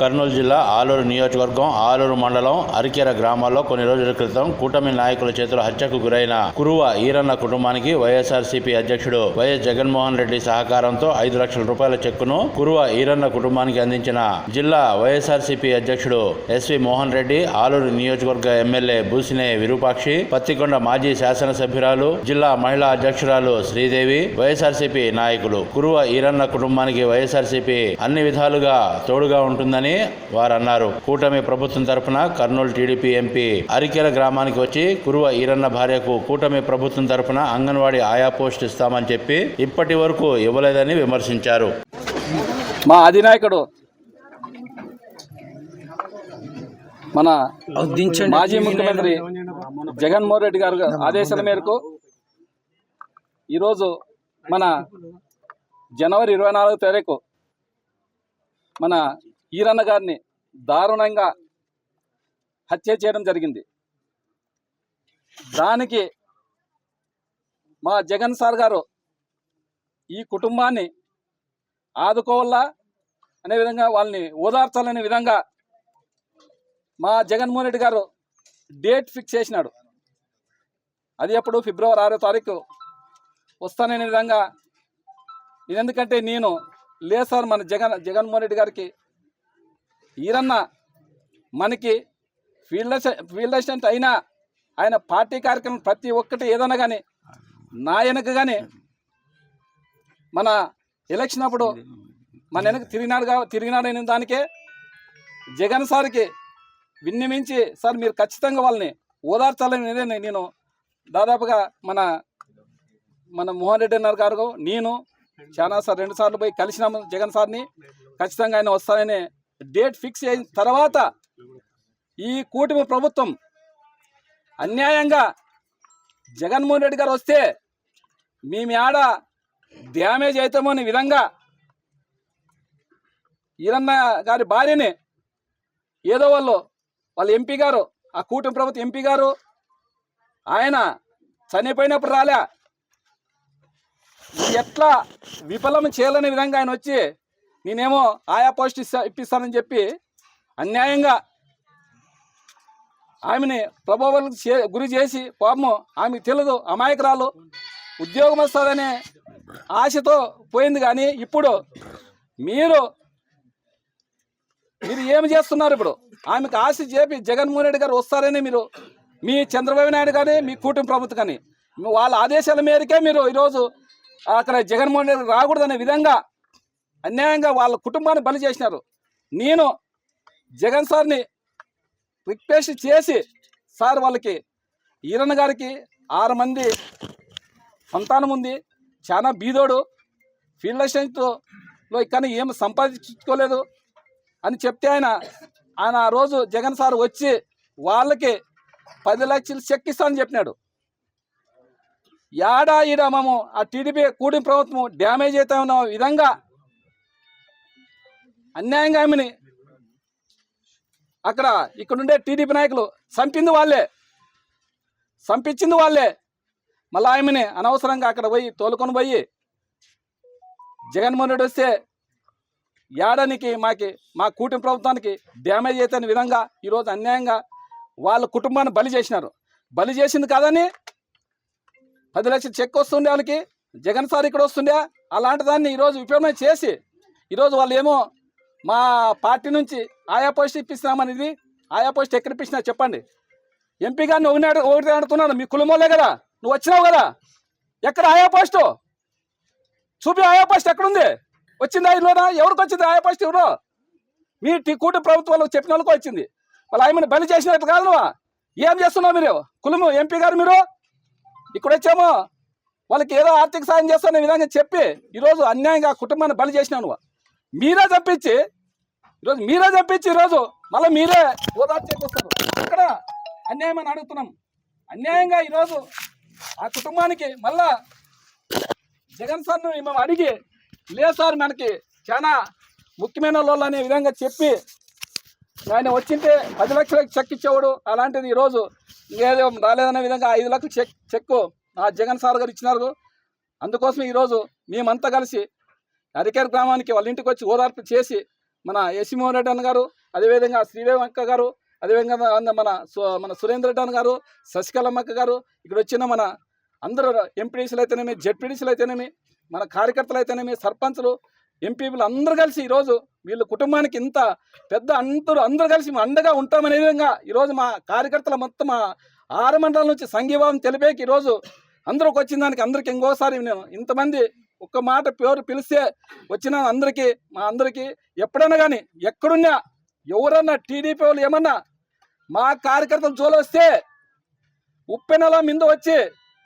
కర్నూలు జిల్లా ఆలూరు నియోజకవర్గం ఆలూరు మండలం అరికెర గ్రామాల్లో కొన్ని రోజుల క్రితం కూటమి నాయకుల చేతుల హత్యకు గురైన కురువ ఈరన్న కుటుంబానికి వైఎస్ఆర్సీపీ అధ్యక్షుడు వైఎస్ జగన్మోహన్ రెడ్డి సహకారంతో ఐదు లక్షల రూపాయల చెక్కును కురువ ఈరన్న కుటుంబానికి అందించిన జిల్లా వైఎస్ఆర్సీపీ అధ్యక్షుడు ఎస్వి మోహన్ రెడ్డి ఆలూరు నియోజకవర్గ ఎమ్మెల్యే బూసినే విరూపాక్షి పత్తికొండ మాజీ శాసనసభ్యురాలు జిల్లా మహిళా అధ్యక్షురాలు శ్రీదేవి వైఎస్ఆర్సీపీ నాయకులు. కురువ ఈరన్న కుటుంబానికి వైఎస్ఆర్సీపీ అన్ని విధాలుగా తోడుగా ఉంటుందని వారు అన్నారు కూటమి ప్రభుత్వం తరపున కర్నూలు టీడీపీ ఎంపీ అరికెల గ్రామానికి వచ్చి కురువ ఈరన్న భార్యకు కూటమి ప్రభుత్వం తరపున అంగన్వాడీ ఆయా పోస్ట్ ఇస్తామని చెప్పి ఇప్పటి వరకు ఇవ్వలేదని విమర్శించారు. మా అధినాయకుడు మన మాజీ ముఖ్యమంత్రి జగన్మోహన్ రెడ్డి గారు ఆదేశాల మేరకు ఈరోజు మన జనవరి ఇరవై నాలుగో తారీఖు మన ఈరన్న గారిని దారుణంగా హత్య చేయడం జరిగింది. దానికి మా జగన్ సార్ గారు ఈ కుటుంబాన్ని ఆదుకోవాలా అనే విధంగా వాళ్ళని ఓదార్చాలనే విధంగా మా జగన్మోహన్ రెడ్డి గారు డేట్ ఫిక్స్ చేసినాడు. అది ఎప్పుడు ఫిబ్రవరి ఆరో తారీఖు వస్తాననే విధంగా ఇది ఎందుకంటే నేను లేదు సార్ మన జగన్ జగన్మోహన్ రెడ్డి గారికి ఈరన్న మనకి ఫీల్డ్ ఫీల్డ్ అసిస్టెంట్ అయినా ఆయన పార్టీ కార్యక్రమం ప్రతి ఒక్కటి ఏదైనా కానీ నా వెనక కానీ మన ఎలక్షన్ అప్పుడు మన వెనక తిరిగినాడు కా తిరిగినాడైన దానికే జగన్ సార్కి విన్నమించి సార్ మీరు ఖచ్చితంగా వాళ్ళని ఓదార్చాలని నేను దాదాపుగా మన మన మోహన్ రెడ్డి అన్నారు గారు నేను చాలా సార్ రెండు సార్లు పోయి కలిసినాము జగన్ సార్ని. ఖచ్చితంగా ఆయన వస్తానని డేట్ ఫిక్స్ అయిన తర్వాత ఈ కూటమి ప్రభుత్వం అన్యాయంగా జగన్మోహన్ రెడ్డి గారు వస్తే మేము ఆడ డ్యామేజ్ అవుతామనే విధంగా ఈరన్న గారి భార్యని ఏదో వాళ్ళు వాళ్ళ ఎంపీ గారు ఆ కూటమి ప్రభుత్వ ఎంపీ గారు ఆయన చనిపోయినప్పుడు రాలే. ఎట్లా విఫలం చేయాలనే విధంగా ఆయన వచ్చి నేనేమో ఆయా పోస్ట్ ఇస్తా ఇప్పిస్తానని చెప్పి అన్యాయంగా ఆమెని ప్రభావాలకు చే- గురి చేసి పాపము ఆమెకు తెలియదు అమాయకురాలు ఉద్యోగం వస్తుందనే ఆశతో పోయింది కానీ ఇప్పుడు మీరు మీరు ఏమి చేస్తున్నారు ఇప్పుడు? ఆమెకు ఆశ చేపి జగన్మోహన్ రెడ్డి గారు వస్తారని మీరు మీ చంద్రబాబు నాయుడు కానీ మీ కూటమి ప్రభుత్వం కానీ వాళ్ళ ఆదేశాల మేరకే మీరు ఈరోజు అక్కడ జగన్మోహన్ రెడ్డి రాకూడదనే విధంగా అన్యాయంగా వాళ్ళ కుటుంబాన్ని బలి చేసినారు. నేను జగన్ సార్ని రిక్వెస్ట్ చేసి సార్ వాళ్ళకి ఈరన్న గారికి ఆరు మంది సంతానం ఉంది చాలా బీదోడు ఫీల్డ్ అసిస్టెంట్లో కానీ ఏం సంపాదించుకోలేదు అని చెప్తే ఆయన ఆయన ఆ రోజు జగన్ సార్ వచ్చి వాళ్ళకి పది లక్షలు చెక్ ఇస్తానని చెప్పినాడు. యాడా ఈడ మేము ఆ టీడీపీ కూడి ప్రభుత్వం డ్యామేజ్ అవుతా ఉన్న విధంగా అన్యాయంగా ఆమెని. అక్కడ ఇక్కడుండే టీడీపీ నాయకులు చంపింది వాళ్ళే. చంపించింది వాళ్ళే. మళ్ళీ ఆమెని అనవసరంగా అక్కడ పోయి తోలుకొని పోయి జగన్మోహన్ రెడ్డి వస్తే ఏడానికి మాకి మా కూటమి ప్రభుత్వానికి డ్యామేజ్ అవుతున్న విధంగా ఈరోజు అన్యాయంగా వాళ్ళ కుటుంబాన్ని బలి చేసినారు. బలి చేసింది కాదని పది లక్షలు చెక్ వస్తుండే వాళ్ళకి జగన్ సార్ ఇక్కడ వస్తుండే అలాంటి దాన్ని ఈరోజు ఉపయోగం చేసి ఈరోజు వాళ్ళు ఏమో మా పార్టీ నుంచి ఆయా పోస్ట్ ఇప్పిస్తున్నామని ఆయా పోస్ట్ ఎక్కడ ఇప్పించినా చెప్పండి. ఎంపీ గారిని ఒకనాడు ఒకటి అడుగుతున్నాను మీ కులమోలే కదా నువ్వు వచ్చినావు కదా. ఎక్కడ ఆయా పోస్టు? చూపి ఆయా పోస్ట్ ఎక్కడుంది? వచ్చిందా ఇల్లునా? ఎవరికి వచ్చింది ఆయా పోస్ట్ ఎవరు మీ టీ కూటమి ప్రభుత్వాలు చెప్పిన వాళ్ళకి వచ్చింది. వాళ్ళు ఆయమని బలి చేసినట్టు కాదు నువ్వు. ఏం చేస్తున్నావు మీరు? కులము ఎంపీ గారు మీరు? ఇక్కడ వచ్చామో. వాళ్ళకి ఏదో ఆర్థిక సాయం చేస్తానే విధంగా చెప్పి ఈరోజు అన్యాయంగా కుటుంబాన్ని బలి చేసినావు నువ్వు. మీరే తప్పించి ఈరోజు మీరే తప్పించి ఈరోజు మళ్ళీ మీరే ఓదార్చేకొస్తారు ఇక్కడ అన్యాయం అని అడుగుతున్నాం. అన్యాయంగా ఈరోజు ఆ కుటుంబానికి మళ్ళా జగన్ సార్ను మేము అడిగి లేదు సార్ మనకి చాలా ముఖ్యమైన లోళ్ళు అనే విధంగా చెప్పి ఆయన వచ్చింటే పది లక్షలకు చెక్ ఇచ్చేవాడు. అలాంటిది ఈరోజు ఇంకేదో రాలేదనే విధంగా ఐదు లక్షలు చెక్ చెక్ ఆ జగన్ సార్ గారు ఇచ్చినారు. అందుకోసం ఈరోజు మేమంతా కలిసి అరికేర్ గ్రామానికి వాళ్ళ ఇంటికి వచ్చి ఓదార్పు చేసి మన ఎసిమోహన్ రెడ్డి అన్న గారు అదేవిధంగా శ్రీదేవి అక్క గారు అదేవిధంగా మన- మన సు- మన సురేంద్ర రెడ్డి అన్న గారు శశికళమ్మక్క గారు ఇక్కడ వచ్చిన మన అందరూ ఎంపీడీసీలు అయితేనేమి జెడ్పీడీసీలు అయితేనేమి మన కార్యకర్తలు అయితేనేమి సర్పంచులు ఎంపీలు అందరూ కలిసి ఈరోజు వీళ్ళ కుటుంబానికి ఇంత పెద్ద అందరూ అందరూ కలిసి అండగా ఉంటామనే విధంగా ఈరోజు మా కార్యకర్తల మొత్తం మా ఆరు మండలం నుంచి సంఘీభావం తెలిపేకి ఈరోజు అందరికి వచ్చిన దానికి అందరికి ఇంకోసారి నేను ఇంతమంది ఒక్క మాట పేరు పిలిస్తే వచ్చిన అందరికీ మా అందరికీ ఎప్పుడైనా కానీ ఎక్కడున్నా ఎవరన్నా టీడీపీ వాళ్ళు ఏమన్నా మా కార్యకర్తలు జోలొస్తే ఉప్పెనల మీద వచ్చి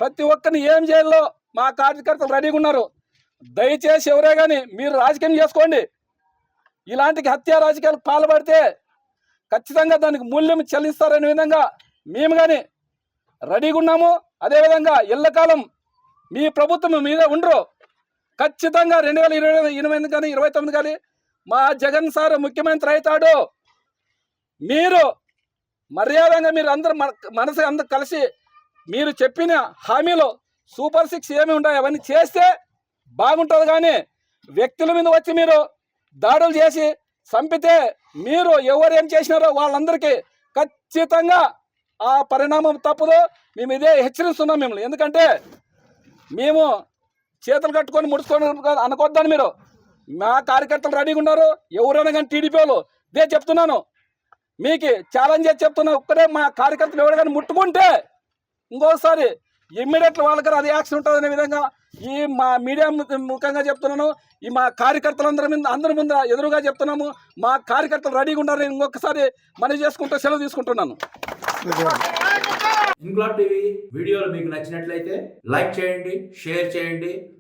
ప్రతి ఒక్కరిని ఏం చేయాలో మా కార్యకర్తలు రెడీగా ఉన్నారు. దయచేసి ఎవరే కానీ మీరు రాజకీయం చేసుకోండి. ఇలాంటి హత్య రాజకీయాలు పాల్పడితే ఖచ్చితంగా దానికి మూల్యం చెల్లిస్తారనే విధంగా మేము కానీ రెడీగా ఉన్నాము. అదేవిధంగా ఎల్లకాలం మీ ప్రభుత్వం మీద ఉండరు. ఖచ్చితంగా రెండు వేల ఇరవై ఎనిమిది ఎనిమిది కానీ ఇరవై తొమ్మిది కానీ మా జగన్ సార్ ముఖ్యమంత్రి అవుతాడు. మీరు మర్యాదగా మీరు అందరు మనసు అందరు కలిసి మీరు చెప్పిన హామీలో సూపర్ సిక్స్ ఏమి ఉంటాయి అవన్నీ చేస్తే బాగుంటుంది కానీ వ్యక్తుల మీద వచ్చి మీరు దాడులు చేసి చంపితే మీరు ఎవరు ఏం చేసినారో వాళ్ళందరికీ ఖచ్చితంగా ఆ పరిణామం తప్పదు. మేము ఇదే హెచ్చరిస్తున్నాం మిమ్మల్ని. ఎందుకంటే మేము చేతులు కట్టుకొని ముడుచుకొని అనుకోద్దని మీరు. మా కార్యకర్తలు రెడీగా ఉన్నారు. ఎవరైనా కానీ టీడీపీ వాళ్ళు ఇదే చెప్తున్నాను. మీకు ఛాలెంజ్ చేసి చెప్తున్నా ఒక్కరే మా కార్యకర్తలు ఎవరు కానీ ముట్టుకుంటే ఇంకోసారి ఇమ్మీడియట్ వాళ్ళకి అది యాక్షన్ ఉంటుంది అనే విధంగా ఈ మా మీడియా ముఖ్యంగా ముఖంగా చెప్తున్నాను. ఈ మా కార్యకర్తలందరి మీద అందరి ముందు ఎదురుగా చెప్తున్నాము. మా కార్యకర్తలు రెడీగా ఉన్నారని ఇంకొకసారి మనవి చేసుకుంటూ సెలవు తీసుకుంటున్నాను. ఇంక్లాబ్ టీవీ వీడియోలు మీకు నచ్చినట్లయితే లైక్ చేయండి షేర్ చేయండి.